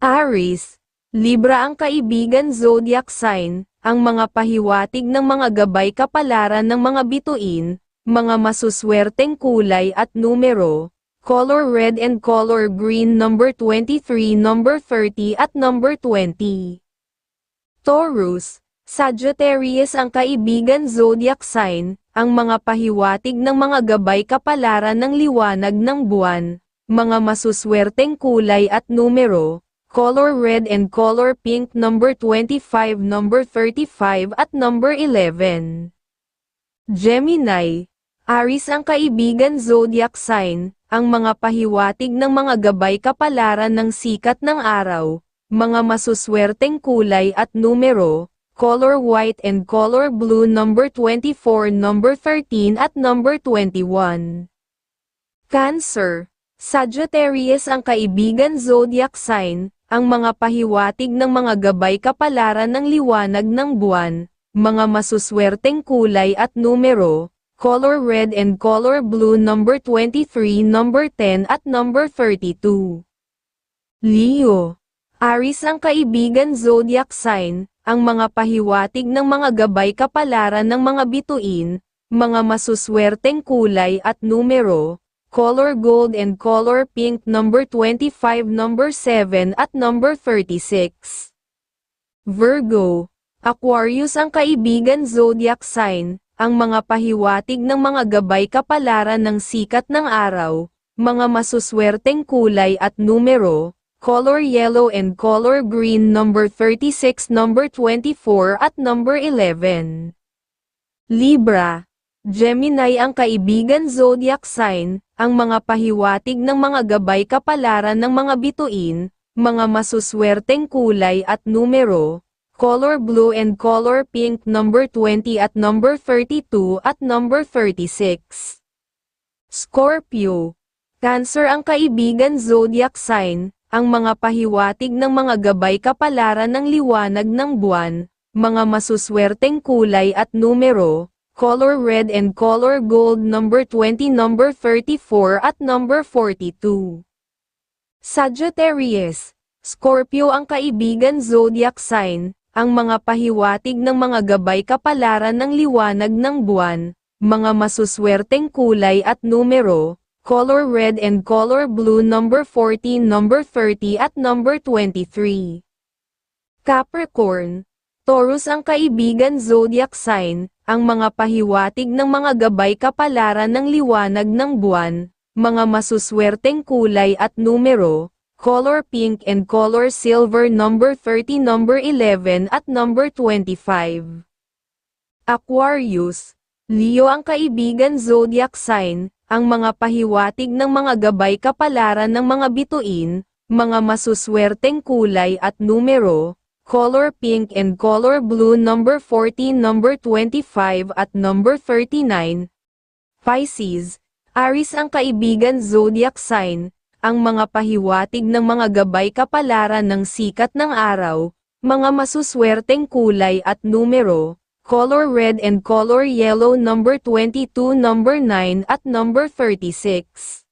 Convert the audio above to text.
Aries, Libra ang kaibigan zodiac sign, ang mga pahiwatig ng mga gabay kapalaran ng mga bituin, mga masuswerteng kulay at numero, color red and color green number 23, number 30 at number 20. Taurus, Sagittarius ang kaibigan zodiac sign, ang mga pahiwatig ng mga gabay kapalaran ng liwanag ng buwan, mga masuswerteng kulay at numero, color red and color pink number 25, number 35 at number 11. Gemini, Aries ang kaibigan zodiac sign, ang mga pahiwatig ng mga gabay kapalaran ng sikat ng araw, mga masuswerteng kulay at numero, color white and color blue number 24, number 13 at number 21. Cancer, Sagittarius ang kaibigan zodiac sign, ang mga pahiwatig ng mga gabay kapalaran ng liwanag ng buwan, mga masuswerteng kulay at numero, color red and color blue number 23, number 10 at number 32. Leo, Aries ang kaibigan zodiac sign, ang mga pahiwatig ng mga gabay kapalaran ng mga bituin, mga masuswerteng kulay at numero, color gold and color pink number 25 number 7 at number 36. Virgo, Aquarius ang kaibigan zodiac sign, ang mga pahiwatig ng mga gabay kapalaran ng sikat ng araw, mga masuswerteng kulay at numero, color yellow and color green number 36, number 24 at number 11. Libra, Gemini ang kaibigan zodiac sign, ang mga pahiwatig ng mga gabay kapalaran ng mga bituin, mga masuswerteng kulay at numero, color blue and color pink number 20 at number 32 at number 36. Scorpio, Cancer ang kaibigan zodiac sign, ang mga pahiwatig ng mga gabay kapalaran ng liwanag ng buwan, mga masuswerteng kulay at numero, color red and color gold number 20 number 34 at number 42. Sagittarius, Scorpio ang kaibigan zodiac sign, ang mga pahiwatig ng mga gabay kapalaran ng liwanag ng buwan, mga masuswerteng kulay at numero, color red and color blue number 14, number 30 at number 23. Capricorn, Taurus ang kaibigan zodiac sign, ang mga pahiwatig ng mga gabay kapalaran ng liwanag ng buwan, mga masuswerteng kulay at numero, color pink and color silver number 30, number 11 at number 25. Aquarius, Leo ang kaibigan zodiac sign, ang mga pahiwatig ng mga gabay kapalaran ng mga bituin, mga masuswerteng kulay at numero, color pink and color blue number 14, number 25 at number 39. Pisces, Aries ang kaibigan zodiac sign, ang mga pahiwatig ng mga gabay kapalaran ng sikat ng araw, mga masuswerteng kulay at numero, color red and color yellow number 22 number 9 at number 36.